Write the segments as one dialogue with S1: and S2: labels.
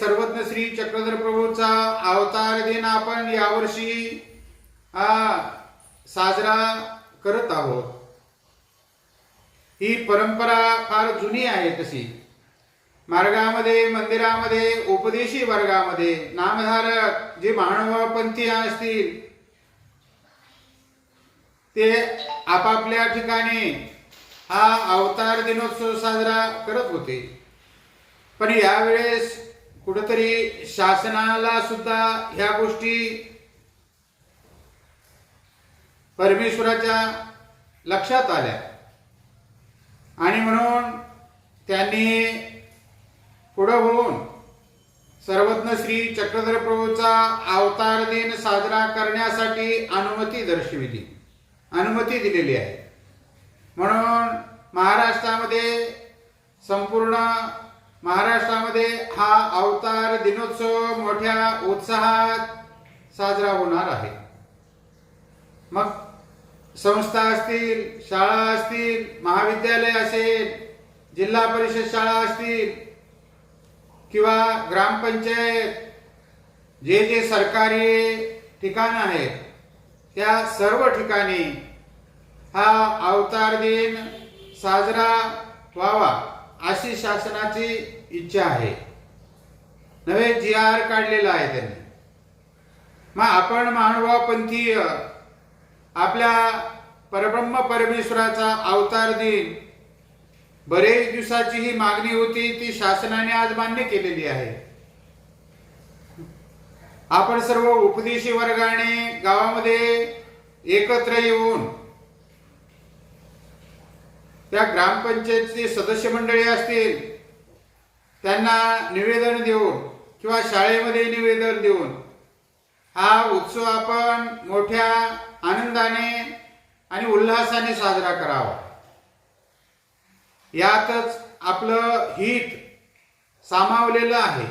S1: सर्वज्ञ श्री चक्रधर प्रभूचा अवतार दिन आपण यावर्षी साजरा करत आहोत. ही परंपरा फार जुनी आहे तशी. मार्गामध्ये मंदिरामध्ये उपदेशी वर्गामध्ये नामधारक जे मानवपंथी असतील ते आपापल्या ठिकाणी हा अवतार दिनोत्सव साजरा करत होते. पण यावेळेस कुठंतरी शासनाला सुद्धा ह्या गोष्टी परमेश्वराच्या लक्षात आल्या. आणि म्हणून त्यांनी पुढं होऊन सर्वज्ञ श्री चक्रधर प्रभूचा अवतार दिन साजरा करण्यासाठी अनुमती दर्शविली. अनुमती दिलेली आहे. म्हणून महाराष्ट्रामध्ये संपूर्ण महाराष्ट्रामध्ये हा अवतार दिनोत्सव मोठ्या उत्साहात साजरा होणार आहे. मग संस्था असतील शाळा असतील महाविद्यालय असेल जिल्हा परिषद शाळा असतील किंवा ग्रामपंचायत जे जे सरकारी ठिकाण आहेत त्या सर्व ठिकाणी हा अवतार दिन साजरा व्हावा. अशी शासनाची इच्छा आहे. नवे जी आर काढलेला आहे त्यांनी. मग आपण मानवापंथीय आपल्या परब्रह्म परमेश्वराचा अवतार दिन बरेच दिवसाची ही मागणी होती ती शासनाने आज मान्य केलेली आहे. आपण सर्व उपदेशी वर्गाने गावामध्ये एकत्र येऊन त्या ग्रामपंचायतचे सदस्य मंडळी असतील त्यांना निवेदन देऊन किंवा शाळेमध्ये निवेदन देऊन हा उत्सव आपण मोठ्या आनंदाने आणि उल्हासाने साजरा करावा. यातच आपलं हित सामावलेलं आहे.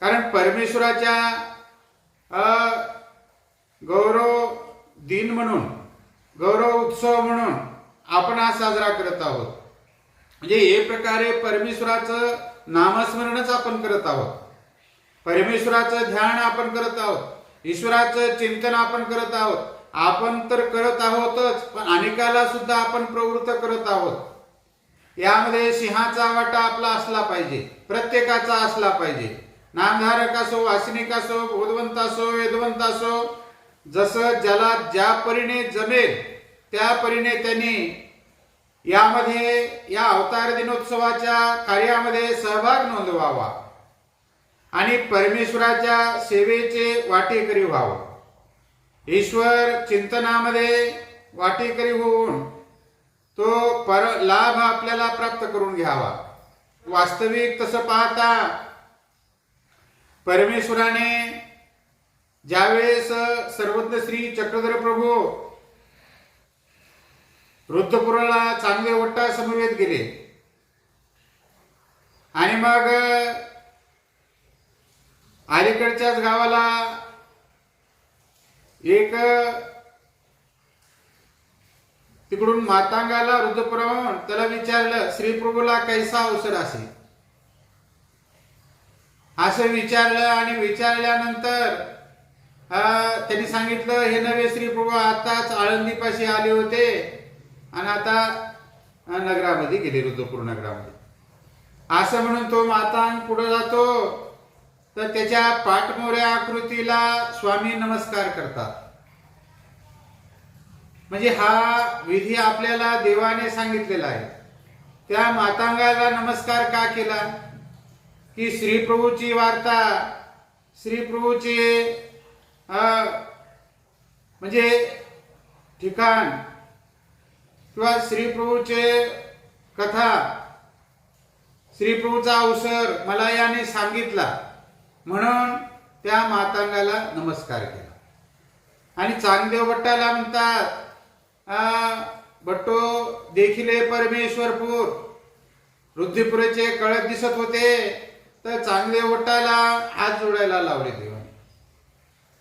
S1: कारण परमेश्वराच्या अ, गौरव दिन म्हणून गौरव उत्सव म्हणून आपण हा साजरा करत आहोत. म्हणजे हे प्रकारे परमेश्वराचं नामस्मरणच आपण करत आहोत. परमेश्वराचं ध्यान आपण करत आहोत. ईश्वराचं चिंतन आपण करत आहोत. आपण तर करत आहोतच पण अनेकाला सुद्धा आपण प्रवृत्त करत आहोत. यामध्ये सिंहाचा वाटा आपला असला पाहिजे प्रत्येकाचा असला पाहिजे. नामधारक असो वासनिक असो बोधवंत असो वेदवंत असो जसं ज्याला ज्या परीने जमेल त्या परीने त्यांनी यामध्ये या अवतार दिनोत्सवाच्या कार्यामध्ये सहभाग नोंदवावा आणि परमेश्वराच्या सेवेचे वाटेकरी व्हावं. ईश्वर चिंतनामध्ये वाटेकरी होऊन तो पर लाभ आपल्याला प्राप्त करून घ्यावा. वास्तविक तसं पाहता परमेश्वराने ज्यावेळेस सर्वज्ञ श्री चक्रधर प्रभू वृद्धपुराला चांगले वट्टा समवेत गेले. आणि मग अलीकडच्याच गावाला एक तिकडून मातांगाला रुद्रपुराहून त्याला विचारलं श्रीप्रभूला कैसा अवसर असे? असं विचारलं आणि विचारल्यानंतर अं, त्यांनी सांगितलं हे नवे श्रीप्रभू आताच आळंदीपाशी आले होते. आणि आता नगरामध्ये गेले रुद्रपूर नगरामध्ये. असं म्हणून तो मातांग पुढे जातो तर त्याच्या पाठमोऱ्या आकृतीला स्वामी नमस्कार करतात. म्हणजे हा विधी आपल्याला देवाने सांगितलेला आहे. त्या मातांगाला नमस्कार का केला? की श्रीप्रभूची वार्ता श्रीप्रभूचे अं, म्हणजे ठिकाण किंवा श्रीप्रभूचे कथा श्रीप्रभूचा अवसर मला याने सांगितला. म्हणून त्या मातांगाला नमस्कार केला. आणि चांगदेव भट्टाला म्हणतात अं, भट्टो देखिले परमेश्वरपूर. रुद्रपुरेचे कळत दिसत होते तर चांगले भट्टाला हात जोडायला लावले देवाने.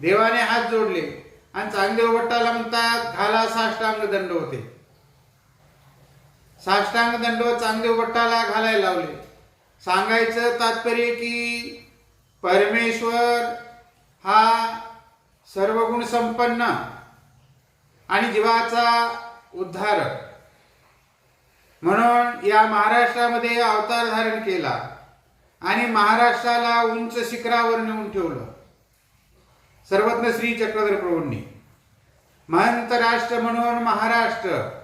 S1: देवाने हात जोडले. आणि चांगले भट्टाला म्हणतात घाला साष्टांग दंड होते. साष्टांग दंड चांगले भट्टाला घालायला लावले. सांगायचं तात्पर्य की परमेश्वर हा सर्वगुण संपन्न आणि जीवाचा उद्धारक. म्हणून या महाराष्ट्रामध्ये अवतार धारण केला आणि महाराष्ट्राला उंच शिखरावर नेऊन ठेवलं. सर्वज्ञ श्री चक्रधर प्रभूंनी. महंत राष्ट्र म्हणून महाराष्ट्र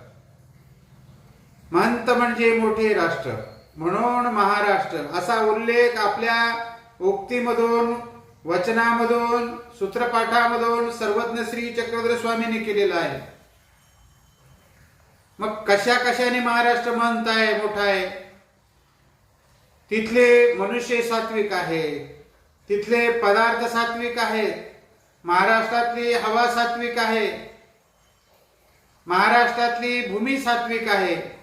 S1: महंत म्हणजे मोठे राष्ट्र. म्हणून महाराष्ट्र. असा उल्लेख आपल्या उक्तीमधून वचनामधून सूत्रपाठामधून सर्वज्ञ श्री चक्रधर स्वामीने केलेला आहे. मग कशा कशाने महाराष्ट्र महंत आहे मोठा आहे? तिथले मनुष्य सात्विक आहे. तिथले पदार्थ सात्विक आहेत. महाराष्ट्रातली हवा सात्विक आहे. महाराष्ट्रातली भूमी सात्विक आहे.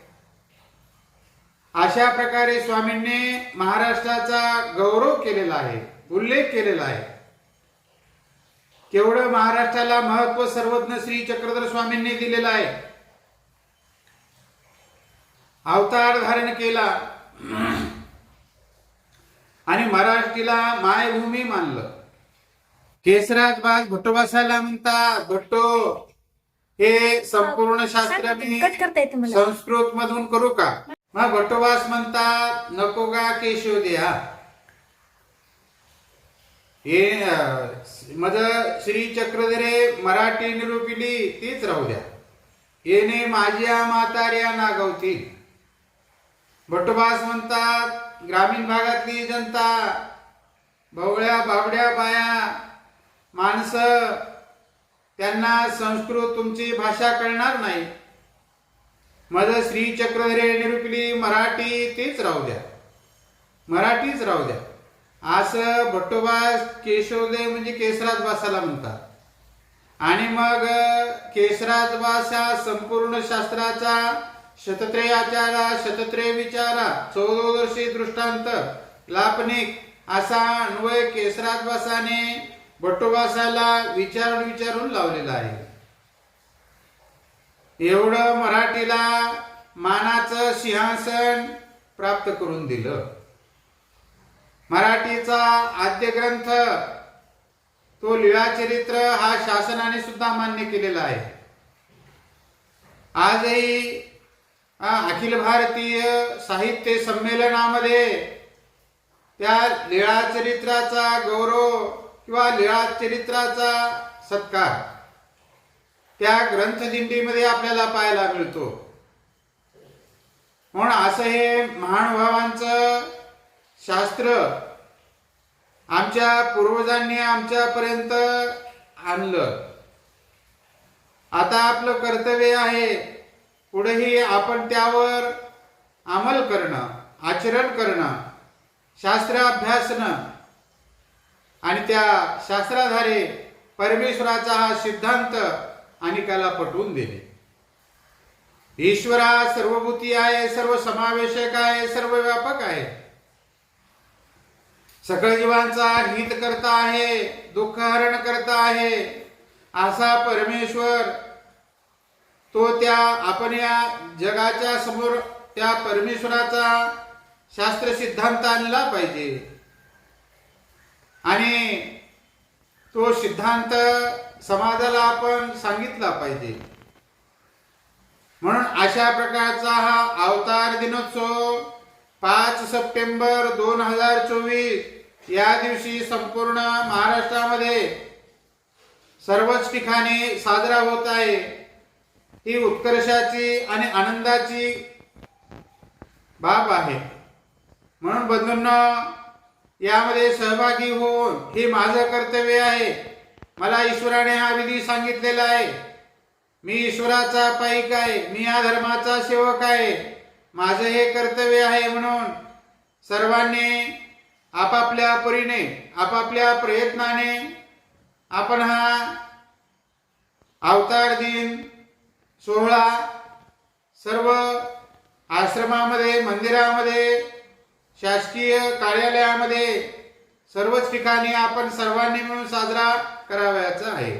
S1: अशा प्रकारे स्वामींनी महाराष्ट्राचा गौरव केलेला आहे उल्लेख केलेला आहे. केवढं महाराष्ट्राला महत्त्व सर्वज्ञ श्री चक्रधर स्वामींनी दिलेलं आहे. अवतार धारण केला. आणि मराठीला मायभूमी मानलं. केसराज बाज भट्टोबासाला म्हणतात भट्टो हे संपूर्ण शास्त्र मी संस्कृत मधून करू का? मग भट्टोबास म्हणतात नको गा केशव द्या हे मज श्री चक्रधरे मराठी निरूपिली तीच राहू द्या. येणे माझ्या म्हाताऱ्या नागवतील भट्टोबास म्हणतात ग्रामीण भागातली जनता भवळ्या बाबड्या बाया माणसं त्यांना संस्कृत तुमची भाषा कळणार नाही. माझं श्री चक्रधरे निरुपली मराठी तीच राहू द्या. मराठीच राहू द्या. असं भट्टोबास केशवदेव म्हणजे केसराज वासाला म्हणतात. आणि मग केसराज वास हा संपूर्ण शास्त्राचा शतत्रे आचारा शतत्रे विचारा चौदोदर्शी दृष्टांत लापनिक असा अन्वय केसराज वासाने भट्टोबासाला विचारून विचारून लावलेला आहे. एवढं मराठीला मानाचं सिंहासन प्राप्त करून दिलं. मराठीचा आद्य ग्रंथ तो लीळाचरित्र हा शासनाने सुद्धा मान्य केलेला आहे. आजही अखिल भारतीय साहित्य संमेलनामध्ये त्या लीळाचरित्राचा गौरव किंवा लीळाचरित्राचा सत्कार त्या ग्रंथदिंडीमध्ये आपल्याला पाहायला मिळतो. म्हणून असं हे महानुभावांचं शास्त्र आमच्या पूर्वजांनी आमच्यापर्यंत आणलं. आता आपलं कर्तव्य आहे पुढेही आपण त्यावर अंमल करणं आचरण करणं शास्त्र अभ्यासणं आणि त्या शास्त्राधारे परमेश्वराचा हा सिद्धांत अनेकाला पटवून देणे ईश्वर हा सर्वभूती आहे सर्व समावेशक आहे सर्व व्यापक आहे. सकळ जीवांचा हित करता आहे दुःख हरण करता आहे. असा परमेश्वर तो त्या आपण या जगाच्या समोर त्या परमेश्वराचा शास्त्र सिद्धांत आणला पाहिजे. आणि तो सिद्धांत समाजाला आपण सांगितला पाहिजे. म्हणून अशा प्रकारचा हा अवतार दिनोत्सव पाच सप्टेंबर दोन हजार चोवीस या दिवशी संपूर्ण महाराष्ट्रामध्ये सर्वच ठिकाणी साजरा होत आहे. ही उत्कर्षाची आणि आनंदाची बाब आहे. म्हणून बंधूंना यामध्ये सहभागी होऊन हे माझं कर्तव्य आहे. मला ईश्वराने हा विधी सांगितलेला आहे. मी ईश्वराचा पाईक आहे. मी या धर्माचा सेवक आहे. माझं हे कर्तव्य आहे म्हणून सर्वांनी आपापल्या परीने आपापल्या प्रयत्नाने आपण हा अवतार दिन सोहळा सर्व आश्रमामध्ये मंदिरामध्ये शासकीय कार्यालयामध्ये सर्वच ठिकाणी आपण सर्वांनी मिळून साजरा करावयाचा आहे.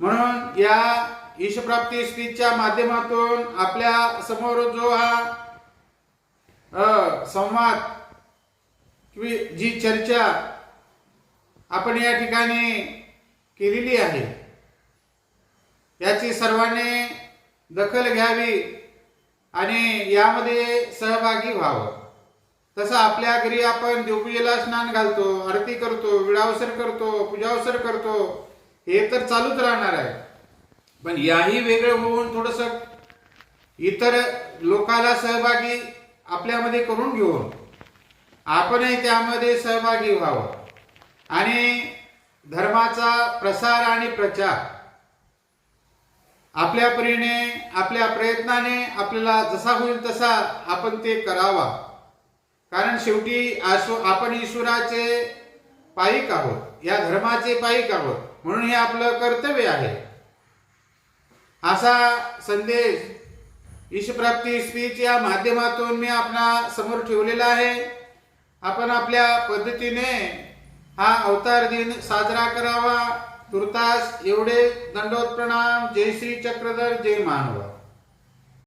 S1: म्हणून या ईशप्राप्ती स्त्रीच्या माध्यमातून आपल्यासमोर जो हा संवाद जी चर्चा आपण या ठिकाणी केलेली आहे याची सर्वांनी दखल घ्यावी आणि यामध्ये सहभागी व्हावं. तसं आपल्या घरी आपण देवपूजेला स्नान घालतो आरती करतो विडावसर करतो पूजावसर करतो हे तर चालूच राहणार आहे. पण याही वेगळं होऊन थोडस इतर लोकाला सहभागी आपल्यामध्ये करून घेऊन आपणही त्यामध्ये सहभागी व्हावं. आणि धर्माचा प्रसार आणि प्रचार आपल्या परीने आपल्या प्रयत्नाने आपल्याला जसा होईल तसा आपण ते करावा. कारण शेवटी आपण ईश्वराचे पायिक आहोत. या धर्माचे पायिक आहोत. म्हणून हे आपलं कर्तव्य आहे. असा संदेश ईशप्राप्ती या माध्यमातून मी आपणा समोर ठेवलेला आहे. आपण आपल्या पद्धतीने हा अवतार दिन साजरा करावा. तुर्तास एवढे दंडोत प्रणाम जय श्री चक्रधर जय मानव.